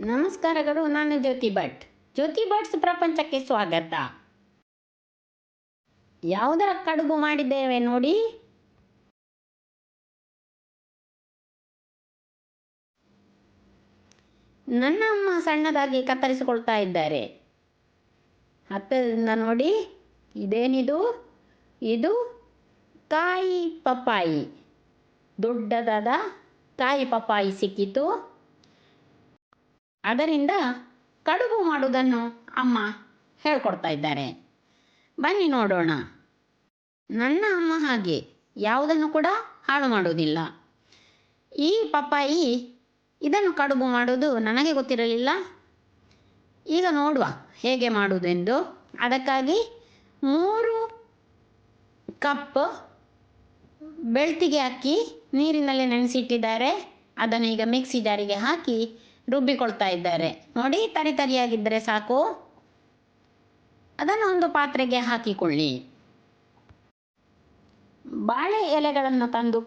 ನಮಸ್ಕಾರಗಳು, ನಾನು ಜ್ಯೋತಿ ಭಟ್. ಜ್ಯೋತಿ ಭಟ್ಸ್ ಪ್ರಪಂಚಕ್ಕೆ ಸ್ವಾಗತ. ಯಾವುದರ ಕಡುಬು ಮಾಡಿದ್ದೇವೆ ನೋಡಿ. ನನ್ನ ಅಮ್ಮ ಸಣ್ಣದಾಗಿ ಕತ್ತರಿಸಿಕೊಳ್ತಾ ಇದ್ದಾರೆ. ಹತ್ತದಿಂದ ನೋಡಿ. ಇದೇನಿದು? ಇದು ಕಾಯಿ ಪಪ್ಪಾಯಿ. ದೊಡ್ಡದಾದ ಕಾಯಿ ಪಪ್ಪಾಯಿ ಸಿಕ್ಕಿತು. ಅದರಿಂದ ಕಡುಬು ಮಾಡುವುದನ್ನು ಅಮ್ಮ ಹೇಳ್ಕೊಡ್ತಾ ಇದ್ದಾರೆ. ಬನ್ನಿ ನೋಡೋಣ. ನನ್ನ ಅಮ್ಮ ಹಾಗೆ ಯಾವುದನ್ನು ಕೂಡ ಹಾಳು ಮಾಡುವುದಿಲ್ಲ. ಈ ಪಪ್ಪಾಯಿ ಇದನ್ನು ಕಡುಬು ಮಾಡುವುದು ನನಗೆ ಗೊತ್ತಿರಲಿಲ್ಲ. ಈಗ ನೋಡುವ ಹೇಗೆ ಮಾಡುವುದೆಂದು. ಅದಕ್ಕಾಗಿ ಮೂರು ಕಪ್ ಬೆಳ್ತಿಗೆ ಅಕ್ಕಿ ನೀರಿನಲ್ಲಿ ನೆನೆಸಿಟ್ಟಿದ್ದಾರೆ. ಅದನ್ನು ಈಗ ಮಿಕ್ಸಿ ಜಾರಿಗೆ ಹಾಕಿ ರುಬ್ಬಿಕೊಳ್ತಾ ಇದ್ದಾರೆ. ನೋಡಿ, ತರಿ ತರಿಯಾಗಿದ್ದರೆ ಸಾಕು. ಅದನ್ನು ಒಂದು ಪಾತ್ರೆಗೆ ಹಾಕಿಕೊಳ್ಳಿ. ಬಾಳೆ ಎಲೆಗಳನ್ನು ತಂದು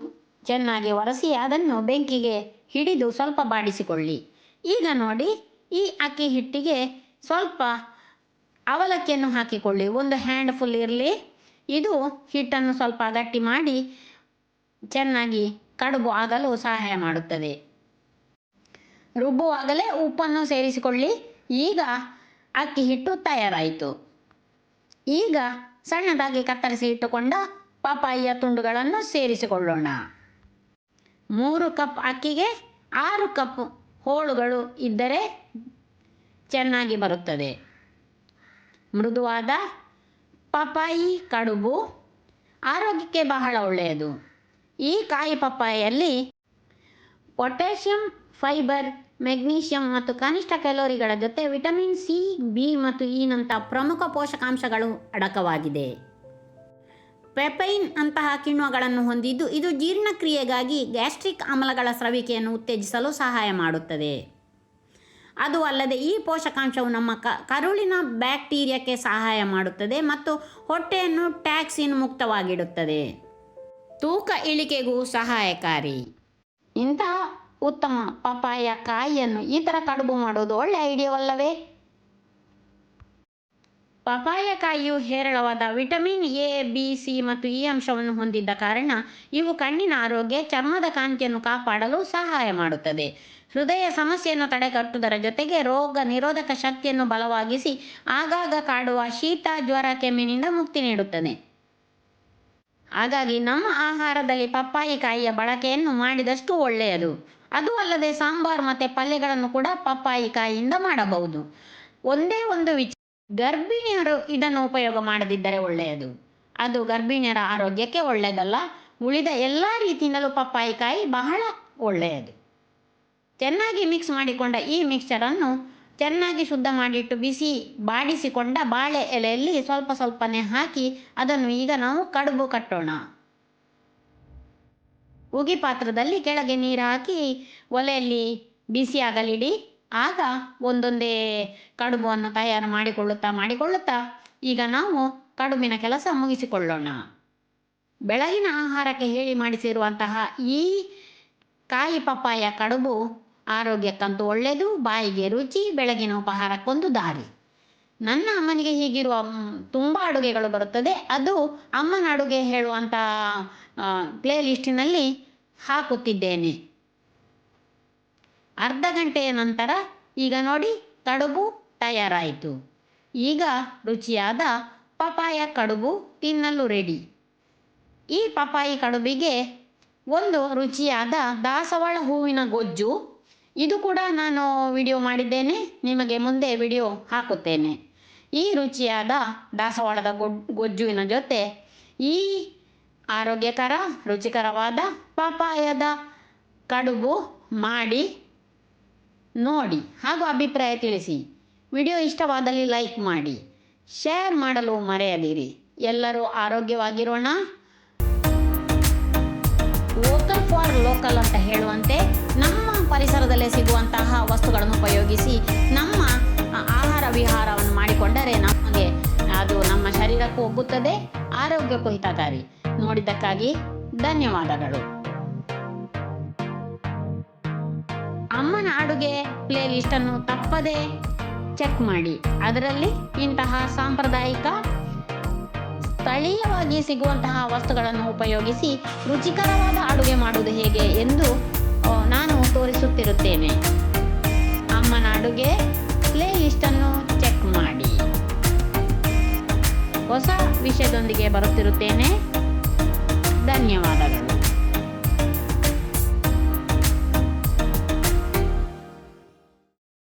ಚೆನ್ನಾಗಿ ಒರೆಸಿ ಅದನ್ನು ಬೆಂಕಿಗೆ ಹಿಡಿದು ಸ್ವಲ್ಪ ಬಾಡಿಸಿಕೊಳ್ಳಿ. ಈಗ ನೋಡಿ, ಈ ಅಕ್ಕಿ ಹಿಟ್ಟಿಗೆ ಸ್ವಲ್ಪ ಅವಲಕ್ಕಿಯನ್ನು ಹಾಕಿಕೊಳ್ಳಿ. ಒಂದು ಹ್ಯಾಂಡ್ ಫುಲ್ ಇರಲಿ. ಇದು ಹಿಟ್ಟನ್ನು ಸ್ವಲ್ಪ ಗಟ್ಟಿ ಮಾಡಿ ಚೆನ್ನಾಗಿ ಕಡುಬು ಆಗಲು ಸಹಾಯ ಮಾಡುತ್ತದೆ. ರುಬ್ಬುವಾಗಲೇ ಉಪ್ಪನ್ನು ಸೇರಿಸಿಕೊಳ್ಳಿ. ಈಗ ಅಕ್ಕಿ ಹಿಟ್ಟು ತಯಾರಾಯಿತು. ಈಗ ಸಣ್ಣದಾಗಿ ಕತ್ತರಿಸಿ ಇಟ್ಟುಕೊಂಡ ಪಪಾಯಿಯ ತುಂಡುಗಳನ್ನು ಸೇರಿಸಿಕೊಳ್ಳೋಣ. ಮೂರು ಕಪ್ ಅಕ್ಕಿಗೆ ಆರು ಕಪ್ ಹೋಳುಗಳು ಇದ್ದರೆ ಚೆನ್ನಾಗಿ ಬರುತ್ತದೆ. ಮೃದುವಾದ ಪಪಾಯಿ ಕಡುಬು ಆರೋಗ್ಯಕ್ಕೆ ಬಹಳ ಒಳ್ಳೆಯದು. ಈ ಕಾಯಿ ಪಪ್ಪಾಯಿಯಲ್ಲಿ ಪೊಟ್ಯಾಷಿಯಂ ಫೈಬರ್, ಮೆಗ್ನೀಷಿಯಂ ಮತ್ತು ಕನಿಷ್ಠ ಕ್ಯಾಲೋರಿಗಳ ಜೊತೆ ವಿಟಮಿನ್ ಸಿ, ಬಿ ಮತ್ತು ಇ ಇನಂಥ ಪ್ರಮುಖ ಪೋಷಕಾಂಶಗಳು ಅಡಕವಾಗಿದೆ. ಪೆಪೈನ್ ಅಂತಹ ಕಿಣ್ವಗಳನ್ನು ಹೊಂದಿದ್ದು ಇದು ಜೀರ್ಣಕ್ರಿಯೆಗಾಗಿ ಗ್ಯಾಸ್ಟ್ರಿಕ್ ಆಮ್ಲಗಳ ಸ್ರವಿಕೆಯನ್ನು ಉತ್ತೇಜಿಸಲು ಸಹಾಯ ಮಾಡುತ್ತದೆ. ಅದು ಅಲ್ಲದೆ ಈ ಪೋಷಕಾಂಶವು ನಮ್ಮ ಕರುಳಿನ ಬ್ಯಾಕ್ಟೀರಿಯಾಕ್ಕೆ ಸಹಾಯ ಮಾಡುತ್ತದೆ ಮತ್ತು ಹೊಟ್ಟೆಯನ್ನು ಟ್ಯಾಕ್ಸಿನ್ ಮುಕ್ತವಾಗಿಡುತ್ತದೆ. ತೂಕ ಇಳಿಕೆಗೂ ಸಹಾಯಕಾರಿ. ಇಂತಹ ಉತ್ತಮ ಪಪಾಯ ಕಾಯಿಯನ್ನು ಈ ಥರ ಕಡುಬು ಮಾಡೋದು ಒಳ್ಳೆ ಐಡಿಯಾವಲ್ಲವೇ ಪಪಾಯ ಕಾಯಿಯು ಹೇರಳವಾದ ವಿಟಮಿನ್ ಎ ಬಿ ಸಿ ಮತ್ತು ಇ ಅಂಶವನ್ನು ಹೊಂದಿದ್ದ ಕಾರಣ ಇವು ಕಣ್ಣಿನ ಆರೋಗ್ಯ, ಚರ್ಮದ ಕಾಂತಿಯನ್ನು ಕಾಪಾಡಲು ಸಹಾಯ ಮಾಡುತ್ತದೆ. ಹೃದಯ ಸಮಸ್ಯೆಯನ್ನು ತಡೆಗಟ್ಟುವುದರ ಜೊತೆಗೆ ರೋಗ ನಿರೋಧಕ ಶಕ್ತಿಯನ್ನು ಬಲವಾಗಿಸಿ ಆಗಾಗ ಕಾಡುವ ಶೀತ, ಜ್ವರ, ಕೆಮ್ಮಿನಿಂದ ಮುಕ್ತಿ ನೀಡುತ್ತದೆ. ಹಾಗಾಗಿ ನಮ್ಮ ಆಹಾರದಲ್ಲಿ ಪಪ್ಪಾಯಿ, ಕಾಯಿಯ ಬಳಕೆಯನ್ನು ಮಾಡಿದಷ್ಟು ಒಳ್ಳೆಯದು. ಅದು ಅಲ್ಲದೆ ಸಾಂಬಾರು ಮತ್ತು ಪಲ್ಯಗಳನ್ನು ಕೂಡ ಪಪ್ಪಾಯಿ ಕಾಯಿಯಿಂದ ಮಾಡಬಹುದು. ಒಂದೇ ಒಂದು ವಿಚ ಗರ್ಭಿಣಿಯರು ಇದನ್ನು ಉಪಯೋಗ ಮಾಡದಿದ್ದರೆ ಒಳ್ಳೆಯದು. ಅದು ಗರ್ಭಿಣಿಯರ ಆರೋಗ್ಯಕ್ಕೆ ಒಳ್ಳೆಯದಲ್ಲ. ಉಳಿದ ಎಲ್ಲ ರೀತಿಯಿಂದಲೂ ಪಪ್ಪಾಯಿ ಕಾಯಿ ಬಹಳ ಒಳ್ಳೆಯದು. ಚೆನ್ನಾಗಿ ಮಿಕ್ಸ್ ಮಾಡಿಕೊಂಡ ಈ ಮಿಕ್ಸ್ಚರನ್ನು ಚೆನ್ನಾಗಿ ಶುದ್ಧ ಮಾಡಿಟ್ಟು ಬಿಸಿ ಬಾಡಿಸಿಕೊಂಡ ಬಾಳೆ ಎಲೆಯಲ್ಲಿ ಸ್ವಲ್ಪ ಸ್ವಲ್ಪನೇ ಹಾಕಿ ಅದನ್ನು ಈಗ ನಾವು ಕಡುಬು ಕಟ್ಟೋಣ. ಉಗಿ ಪಾತ್ರದಲ್ಲಿ ಕೆಳಗೆ ನೀರು ಹಾಕಿ ಒಲೆಯಲ್ಲಿ ಬಿಸಿಯಾಗಲಿಡಿ ಆಗ ಒಂದೊಂದೇ ಕಡುಬನ್ನು ತಯಾರು ಮಾಡಿಕೊಳ್ಳುತ್ತಾ ಮಾಡಿಕೊಳ್ಳುತ್ತಾ ಈಗ ನಾವು ಕಡುಬಿನ ಕೆಲಸ ಮುಗಿಸಿಕೊಳ್ಳೋಣ. ಬೆಳಗಿನ ಆಹಾರಕ್ಕೆ ಹೇಳಿ ಮಾಡಿಸಿರುವಂತಹ ಈ ಕಾಯಿ ಪಪ್ಪಾಯ ಕಡುಬು ಆರೋಗ್ಯಕ್ಕಂತೂ ಒಳ್ಳೆಯದು, ಬಾಯಿಗೆ ರುಚಿ, ಬೆಳಗಿನ ಉಪಹಾರಕ್ಕೊಂದು ದಾರಿ. ನನ್ನ ಅಮ್ಮನಿಗೆ ಹೀಗಿರುವ ತುಂಬ ಅಡುಗೆಗಳು ಬರುತ್ತದೆ. ಅದು ಅಮ್ಮನ ಅಡುಗೆ ಹೇಳುವಂಥ ಪ್ಲೇ ಲಿಸ್ಟಿನಲ್ಲಿ ಹಾಕುತ್ತಿದ್ದೇನೆ. ಅರ್ಧ ಗಂಟೆಯ ನಂತರ ಈಗ ನೋಡಿ, ಕಡುಬು ತಯಾರಾಯಿತು. ಈಗ ರುಚಿಯಾದ ಪಪಾಯ ಕಡುಬು ತಿನ್ನಲು ರೆಡಿ ಈ ಪಪಾಯಿ ಕಡುಬಿಗೆ ಒಂದು ರುಚಿಯಾದ ದಾಸವಾಳ ಹೂವಿನ ಗೊಜ್ಜು. ಇದು ಕೂಡ ನಾನು ವಿಡಿಯೋ ಮಾಡಿದ್ದೇನೆ. ನಿಮಗೆ ಮುಂದೆ ವಿಡಿಯೋ ಹಾಕುತ್ತೇನೆ. ಈ ರುಚಿಯಾದ ದಾಸವಾಳದ ಗೊಜ್ಜುವಿನ ಜೊತೆ ಈ ಆರೋಗ್ಯಕರ, ರುಚಿಕರವಾದ ಪಪಾಯದ ಕಡುಬು ಮಾಡಿ ನೋಡಿ. ಹಾಗೂ ಅಭಿಪ್ರಾಯ ತಿಳಿಸಿ. ವಿಡಿಯೋ ಇಷ್ಟವಾದಲ್ಲಿ ಲೈಕ್ ಮಾಡಿ. ಶೇರ್ ಮಾಡಲು ಮರೆಯದಿರಿ. ಎಲ್ಲರೂ ಆರೋಗ್ಯವಾಗಿರೋಣ. ಲೋಕಲ್ ಫಾರ್ ಲೋಕಲ್ ಅಂತ ಹೇಳುವಂತೆ ನಮ್ಮ ಪರಿಸರದಲ್ಲೇ ಸಿಗುವಂತಹ ವಸ್ತುಗಳನ್ನು ಉಪಯೋಗಿಸಿ ನಮ್ಮ ಆಹಾರ ವಿಹಾರವನ್ನು ಮಾಡಿಕೊಂಡರೆ ನಮಗೆ ಅದು ನಮ್ಮ ಶರೀರಕ್ಕೂ ಒಗ್ಗುತ್ತದೆ, ಆರೋಗ್ಯಕ್ಕೂ ಹಿತಕಾರಿ. ನೋಡಿದ್ದಕ್ಕಾಗಿ ಧನ್ಯವಾದಗಳು. ಅಮ್ಮನ ಅಡುಗೆ ಪ್ಲೇ ಲಿಸ್ಟನ್ನು ತಪ್ಪದೆ ಚೆಕ್ ಮಾಡಿ. ಅದರಲ್ಲಿ ಇಂತಹ ಸಾಂಪ್ರದಾಯಿಕ, ಸ್ಥಳೀಯವಾಗಿ ಸಿಗುವಂತಹ ವಸ್ತುಗಳನ್ನು ಉಪಯೋಗಿಸಿ ರುಚಿಕರವಾದ ಅಡುಗೆ ಮಾಡುವುದು ಹೇಗೆ ಎಂದು ನಾನು ತೋರಿಸುತ್ತಿರುತ್ತೇನೆ. ಅಮ್ಮನ ಅಡುಗೆ ಪ್ಲೇ ಲಿಸ್ಟನ್ನು ಚೆಕ್ ಮಾಡಿ. ಹೊಸ ವಿಷಯದೊಂದಿಗೆ ಬರುತ್ತಿರುತ್ತೇನೆ. ಧನ್ಯವಾದಗಳು.